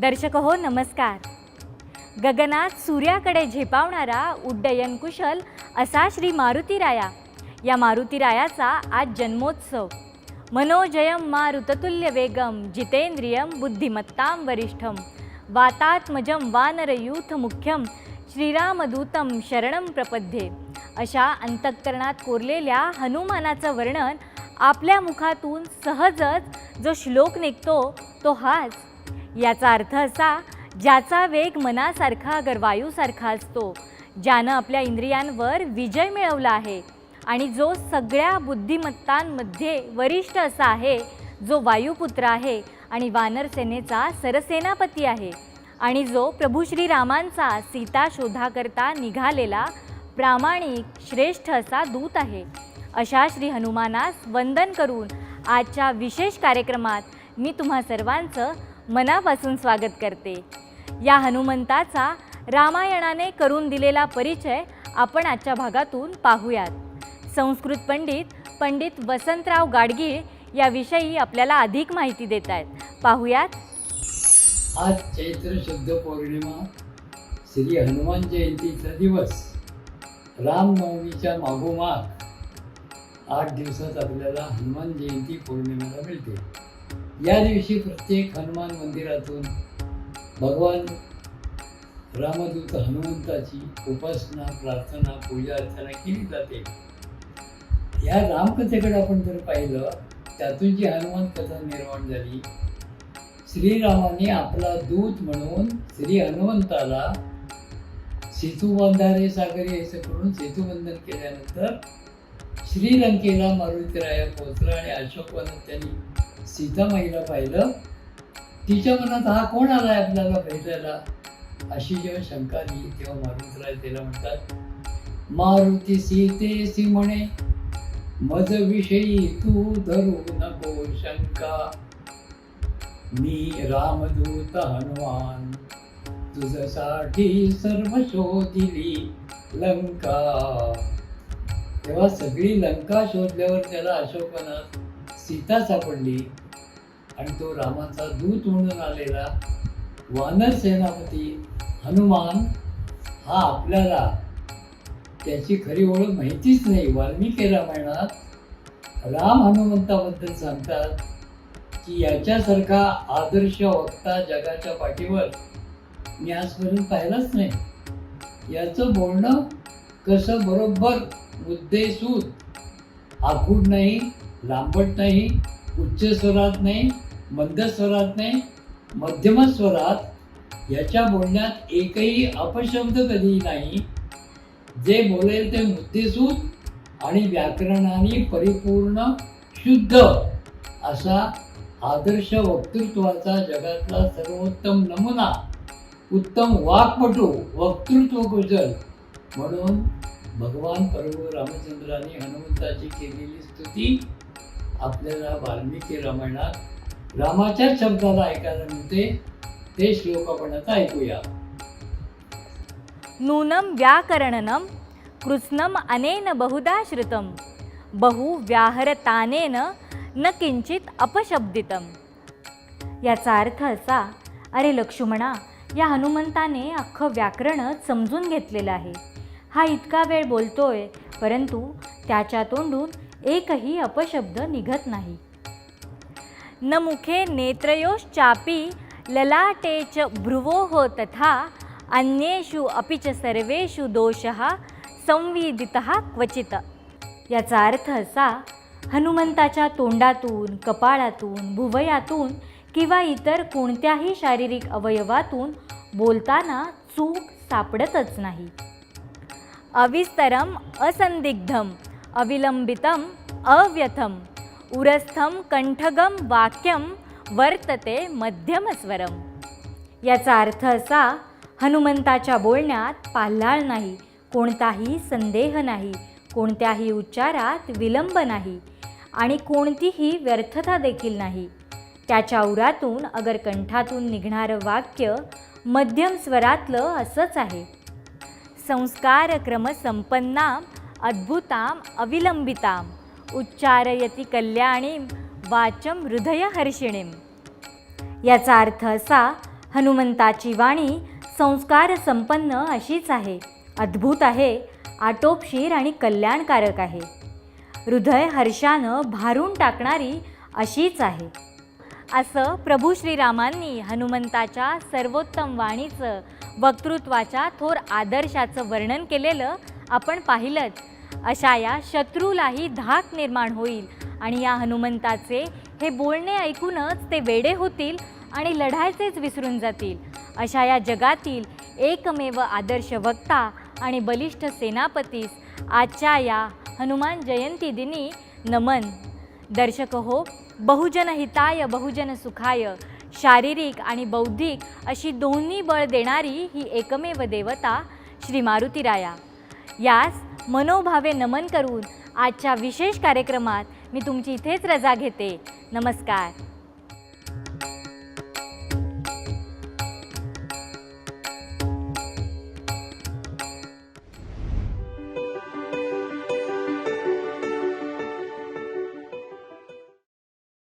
दर्शक हो नमस्कार. गगनात सूर्याकडे झेपावणारा उड्डयन कुशल असा श्री मारुतीराया या मारुतीरायाचा आज जन्मोत्सव. मनोजयम मारुततुल्य वेगम जितेंद्रियम बुद्धिमत्तां वरिष्ठम. वातात्मजम वानरयूथ मुख्यम श्रीरामदूतम शरणम प्रपद्ये. अशा अंतःकरणात कोरलेल्या हनुमानाचं वर्णन आपल्या मुखातून सहजच जो श्लोक निघतो तो हाच याचा अर्थ असा ज्याचा वेग मनासारखा अगर वायूसारखा असतो ज्यानं आपल्या इंद्रियांवर विजय मिळवला आहे आणि जो सगळ्या बुद्धिमत्तांमध्ये वरिष्ठ असा आहे जो वायुपुत्र आहे आणि वानरसेनेचा सरसेनापती आहे आणि जो प्रभू श्रीरामांचा सीता शोधाकरता निघालेला प्रामाणिक श्रेष्ठ असा दूत आहे. अशा श्री हनुमानास वंदन करून आजच्या विशेष कार्यक्रमात मी तुम्हा सर्वांचं मनापासून स्वागत करते. या हनुमंताचा रामायणाने करून दिलेला परिचय आपण आजच्या भागातून पाहूयात. संस्कृत पंडित पंडित वसंतराव गाडगीळ याविषयी आपल्याला अधिक माहिती देत आहेत पाहूयात. आज चैत्र शुद्ध पौर्णिमा श्री हनुमान जयंतीचा दिवस. रामनवमीच्या मागोमाग आठ दिवसात आपल्याला हनुमान जयंती पौर्णिमेला मिळते. या दिवशी प्रत्येक हनुमान मंदिरातून भगवान रामदूत हनुमंताची उपासना प्रार्थना पूजा अर्चना केली जाते. या रामकथेकडे आपण जर पाहिलं त्यातून जी हनुमान कथा निर्माण झाली श्रीरामाने आपला दूत म्हणून श्री हनुमंताला सेतुबंधारे सागरी असं करून सेतुबंधन केल्यानंतर श्रीलंकेला मारुतीराया पोचला आणि अशोकवनात त्यांनी सीतामाईला पाहिलं. तिच्या मनात हा कोण आलाय आपल्याला भेटायला? अशी जेव्हा शंका आली तेव्हा मारुतीराय त्याला म्हणतात मारुती सीते सी म्हणे मज विषयी तू धरू नको शंका. मी रामदूत हनुमान तुझसाठी सर्व शोधिली लंका. तेव्हा सगळी लंका शोधल्यावर त्याला अशोकनाथ सीता सापडली आणि तो रामाचा दूत म्हणून आलेला वानर सेनापती हनुमान हा आपल्याला त्याची खरी ओळख माहितीच नाही. वाल्मिकी रामायणात राम हनुमंताबद्दल सांगतात की याच्यासारखा आदर्श वक्ता जगाच्या पाठीवर मी आजपर्यंत पाहिलाच नाही. याचं बोलणं कसं बरोबर मुद्देसूद आखूड नाही लांबट नाही उच्च स्वरात नाही मंद स्वरात नाही मध्यम स्वरात. याच्या बोलण्यात एकही अपशब्द कधी नाही. जे बोलेल ते मुद्देसूद आणि व्याकरणाने परिपूर्ण शुद्ध असा आदर्श वक्तृत्वाचा जगातला सर्वोत्तम नमुना उत्तम वाक्पटू वक्तृत्व कुशल. म्हणून भगवान प्रभू रामचंद्राने हनुमंताची केलेली स्तुती आपल्याला वाल्मिकी रामायणात रामाच्याच शब्दाला ऐकायला मिळते ते श्लोक आपण आता ऐकूया. नूनं व्याकरणनं कृत्स्नम् अनेन बहुधा श्रुतम बहु व्याहरतानेन न किंचित अपशब्दितम. याचा अर्थ असा अरे लक्ष्मणा या हनुमंताने अख्खं व्याकरणच समजून घेतलेलं आहे. हा इतका वेळ बोलतोय परंतु त्याच्या तोंडून एकही अपशब्द निघत नाही. न मुखे नेत्रयोश्चापी ललाटे च भ्रुवोः हो तथा अन्येषु अपि च सर्वेषु दोषः संविदितः क्वचित. याचा अर्थ असा हनुमंताच्या तोंडातून कपाळातून भुवयातून किंवा इतर कोणत्याही शारीरिक अवयवातून बोलताना चूक सापडतच नाही. अविस्तरम असंदिग्धम. अविलंबितम अव्यथम। उरस्थम कंठगम वाक्यम वर्तते मध्यमस्वरम। याचा अर्थ असा हनुमंताच्या बोलण्यात पाल्हाळ नाही कोणताही संदेह नाही कोणत्याही उच्चारात विलंब नाही आणि कोणतीही व्यर्थता देखील नाही। त्याच्या उरातून अगर कंठातून निघणारं वाक्य मध्यम स्वरातलं असंच आहे। संस्कारक्रमसंपन्नाम अद्भुताम अविलंबिताम उच्चारयती कल्याणीम वाचम हृदयहर्षिणीम याचा अर्थ असा हनुमंताची वाणी संस्कार संपन्न अशीच आहे अद्भुत आहे आटोपशीर आणि कल्याणकारक आहे. हृदय हर्षानं भारून टाकणारी अशीच आहे. असं प्रभू श्रीरामांनी हनुमंताच्या सर्वोत्तम वाणीचं वक्तृत्वाच्या थोर आदर्शाचं वर्णन केलेलं आपण पाहिलंच अशा या शत्रूलाही धाक निर्माण होईल. आणि या हनुमंताचे हे बोलणे ऐकूनच ते वेडे होतील आणि लढायचेच विसरून जातील. अशा या जगातील एकमेव आदर्श वक्ता आणि बलिष्ठ सेनापतीस आजच्या या हनुमान जयंती दिनी नमन. दर्शक हो बहुजन हिताय बहुजन सुखाय शारीरिक आणि बौद्धिक अशी दोन्ही बळ देणारी ही एकमेव देवता श्री मारुतीराया. यास मनोभावे नमन करून आजच्या विशेष कार्यक्रमात मी तुमची इथेच रजा घेते. नमस्कार.